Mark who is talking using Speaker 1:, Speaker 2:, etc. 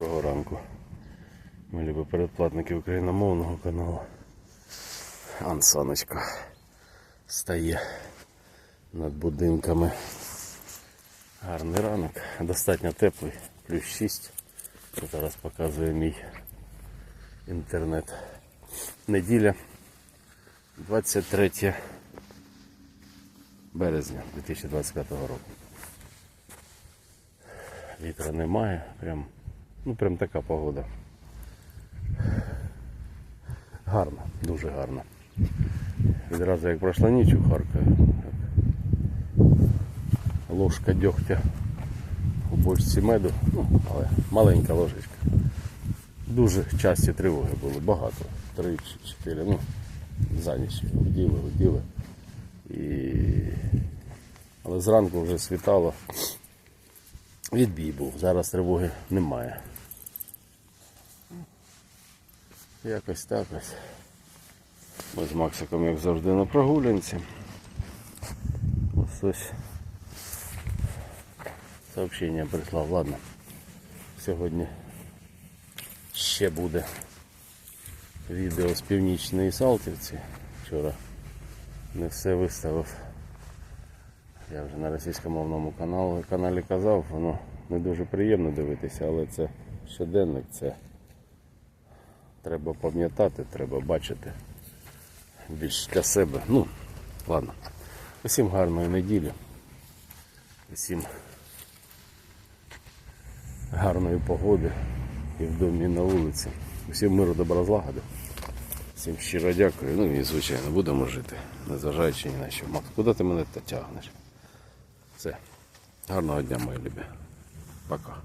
Speaker 1: Доброго ранку. Ми любі передплатники україномовного каналу. Ансоночка стає над будинками. Гарний ранок, достатньо теплий, плюс 6. Це зараз показує мій інтернет. Неділя 23 березня 2025 року. Вітра немає, прям, ну прям така погода. Гарно, дуже гарно. Відразу як пройшла ніч у Харкові. Ложка дьогтя у бочці меду, ну, але маленька ложечка. Дуже часті тривоги було, багато. Три чи чотири, ну, за ніч гуділи, гуділи. І... Але зранку вже світало. Відбій був, зараз тривоги немає. Якось так ось. Ми з Максиком, як завжди, на прогулянці. Ось ось. Сообщення прислав, ладно. Сьогодні ще буде відео з північної Салтівці. Вчора не все виставив. Я вже на російськомовному каналі, каналі казав, воно не дуже приємно дивитися, але це щоденник, це треба пам'ятати, треба бачити більш для себе. Ну, ладно. Усім гарної неділі. Усім гарної погоди і в домі, і на вулиці. Усім миру, добра злагоди. Всім щиро дякую. Ну і звичайно будемо жити, незважаючи ні на що. Макс, куди ти мене тягнеш? Все. Гарного дня, мої любі. Пока.